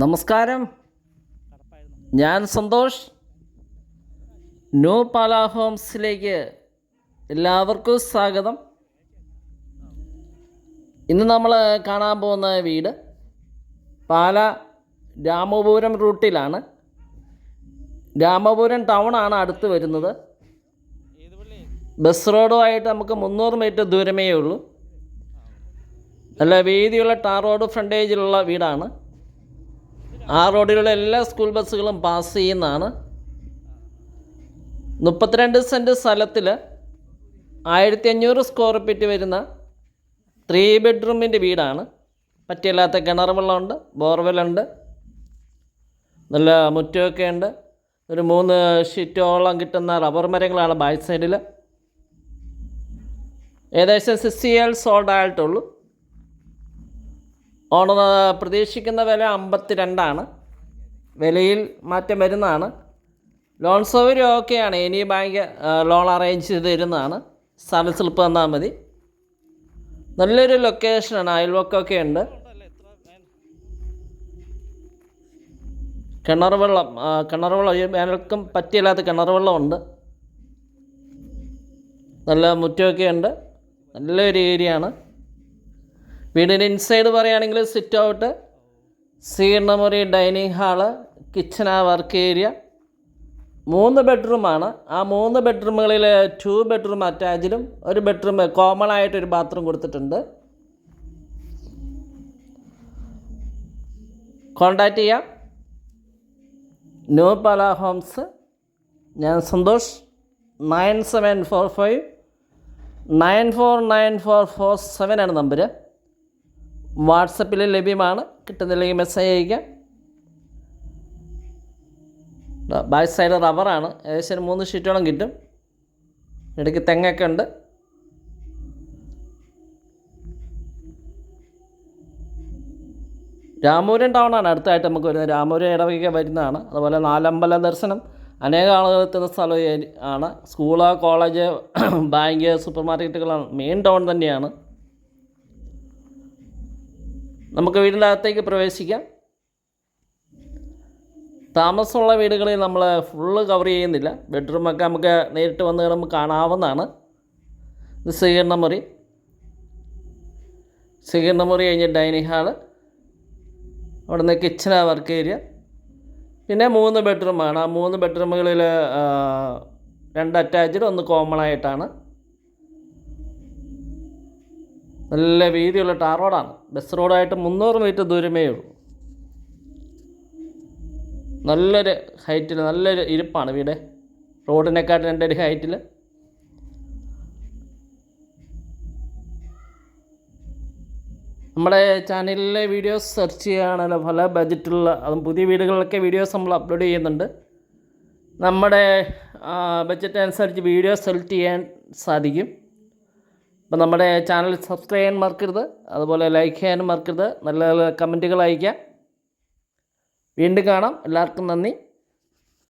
നമസ്കാരം. ഞാൻ സന്തോഷ്. ന്യൂ പാല ഹോംസിലേക്ക് എല്ലാവർക്കും സ്വാഗതം. ഇന്ന് നമ്മൾ കാണാൻ പോകുന്ന വീട് പാല രാമപുരം റൂട്ടിലാണ്. രാമപുരം ടൗൺ ആണ് അടുത്ത് വരുന്നത്. ബസ് റോഡുമായിട്ട് നമുക്ക് മുന്നൂറ് മീറ്റർ ദൂരമേ ഉള്ളൂ നല്ല വീതിയുള്ള ടാർ റോഡ് ഫ്രണ്ടേജിലുള്ള വീടാണ്. ആ റോഡിലുള്ള എല്ലാ സ്കൂൾ ബസ്സുകളും പാസ് ചെയ്യുന്നതാണ്. മുപ്പത്തിരണ്ട് സെന്റ് സ്ഥലത്തിൽ ആയിരത്തി അഞ്ഞൂറ് സ്ക്വയർ ഫീറ്റ് വരുന്ന ത്രീ ബെഡ്റൂമിന്റെ വീടാണ്. പറ്റിയല്ലാത്ത കിണർ വെള്ളമുണ്ട് ബോർവെല്ലുണ്ട് നല്ല മുറ്റമൊക്കെ ഉണ്ട്. ഒരു മൂന്ന് ഷീറ്റോളം കിട്ടുന്ന റബ്ബർ മരങ്ങളാണ് ബാക്ക് സൈഡിൽ ഏകദേശം സിക്സ് ഇയേഴ്സ് ഓൾഡ് ആയിട്ടുള്ളൂ. ഓണർ പ്രതീക്ഷിക്കുന്ന വില അമ്പത്തി രണ്ടാണ് വിലയിൽ മാറ്റം വരുന്നതാണ്. ലോൺ സൗകര്യം ഓക്കെയാണ്. ഇനി ബാങ്ക് ലോൺ അറേഞ്ച് ചെയ്ത് തരുന്നതാണ്. സ്ഥല സ്ലിപ്പ് തന്നാൽ മതി. നല്ലൊരു ലൊക്കേഷനാണ് അയൽവക്കമൊക്കെ ഉണ്ട്. കിണർ വെള്ളം കിണർ വെള്ളം ഈ വേനൽക്കും പറ്റിയില്ലാത്ത കിണർ വെള്ളമുണ്ട് നല്ല മുറ്റമൊക്കെ ഉണ്ട്. നല്ലൊരു ഏരിയ ആണ്. വീടിന്റെ ഇൻസൈഡ് പറയുകയാണെങ്കിൽ സിറ്റ് ഔട്ട് സ്വീകരണമുറി ഡൈനിങ് ഹാൾ കിച്ചൺ ആ വർക്ക് ഏരിയ മൂന്ന് ബെഡ്റൂമാണ് ആ മൂന്ന് ബെഡ്റൂമുകളിൽ ടു ബെഡ്റൂം അറ്റാച്ചിലും ഒരു ബെഡ്റൂം കോമൺ ആയിട്ടൊരു ബാത്റൂം കൊടുത്തിട്ടുണ്ട്. കോണ്ടാക്ട് ചെയ്യാം. ന്യൂ പാല ഹോംസ് ഞാൻ Santhosh. Nine seven four five nine four nine four four seven ആണ് നമ്പർ വാട്സപ്പിൽ ലഭ്യമാണ്. കിട്ടുന്നില്ലെങ്കിൽ മെസ്സേജ് അയക്കാം ബാക്ക് സൈഡ് റബ്ബറാണ് ഏകദേശം ഒരു മൂന്ന് ഷീറ്റോളം കിട്ടും. ഇടയ്ക്ക് തെങ്ങൊക്കെ ഉണ്ട്. രാമൂരൻ ടൗണാണ് അടുത്തായിട്ട് നമുക്ക് വരുന്നത് രാമൂരൻ ഇടവക വരുന്നതാണ്. അതുപോലെ നാലമ്പല ദർശനം. അനേക ആളുകൾ എത്തുന്ന സ്ഥലം ആണ്. സ്കൂൾ കോളേജ് ബാങ്ക് സൂപ്പർ മാർക്കറ്റുകളാണ് മെയിൻ ടൗൺ തന്നെയാണ്. നമുക്ക് വീടിന്റെ അകത്തേക്ക് പ്രവേശിക്കാം. താമസമുള്ള വീടുകളിൽ നമ്മൾ ഫുള്ള് കവർ ചെയ്യുന്നില്ല. ബെഡ്റൂമൊക്കെ നമുക്ക് നേരിട്ട് വന്ന് നമുക്ക് കാണാവുന്നതാണ്. ഇത് സ്വീകരണ മുറി. സ്വീകരണ മുറി കഴിഞ്ഞ് ഡൈനിങ് ഹാൾ അവിടെ നിന്ന് കിച്ചൺ വർക്ക് ഏരിയ പിന്നെ മൂന്ന് ബെഡ്റൂമാണ് ആ മൂന്ന് ബെഡ്റൂമുകളിൽ രണ്ട് അറ്റാച്ച്ഡ് ഒന്ന് കോമൺ ആയിട്ടാണ്. നല്ല വീതിയുള്ള ടാർ റോഡാണ്. ബസ് റോഡായിട്ട് മുന്നൂറ് മീറ്റർ ദൂരമേ ഉള്ളൂ. നല്ലൊരു ഹൈറ്റിൽ നല്ലൊരു ഇരിപ്പാണ് വീട്. റോഡിനെക്കാട്ടിൽ എന്റെ ഒരു ഹൈറ്റിൽ നമ്മുടെ ചാനലിലെ വീഡിയോസ് സെർച്ച് ചെയ്യുകയാണെങ്കിൽ പല ബജറ്റുള്ള അതും പുതിയ വീടുകളിലൊക്കെ വീഡിയോസ് നമ്മൾ അപ്ലോഡ് ചെയ്യുന്നുണ്ട്. നമ്മുടെ ബജറ്റ് അനുസരിച്ച് വീഡിയോ സെലക്ട് ചെയ്യാൻ സാധിക്കും. അപ്പോൾ നമ്മുടെ ചാനൽ സബ്സ്ക്രൈബ് ചെയ്യാൻ മറക്കരുത്. അതുപോലെ ലൈക്ക് ചെയ്യാനും മറക്കരുത്. നല്ല നല്ല കമന്റുകൾ അയയ്ക്കാം. വീണ്ടും കാണാം. എല്ലാവർക്കും നന്ദി.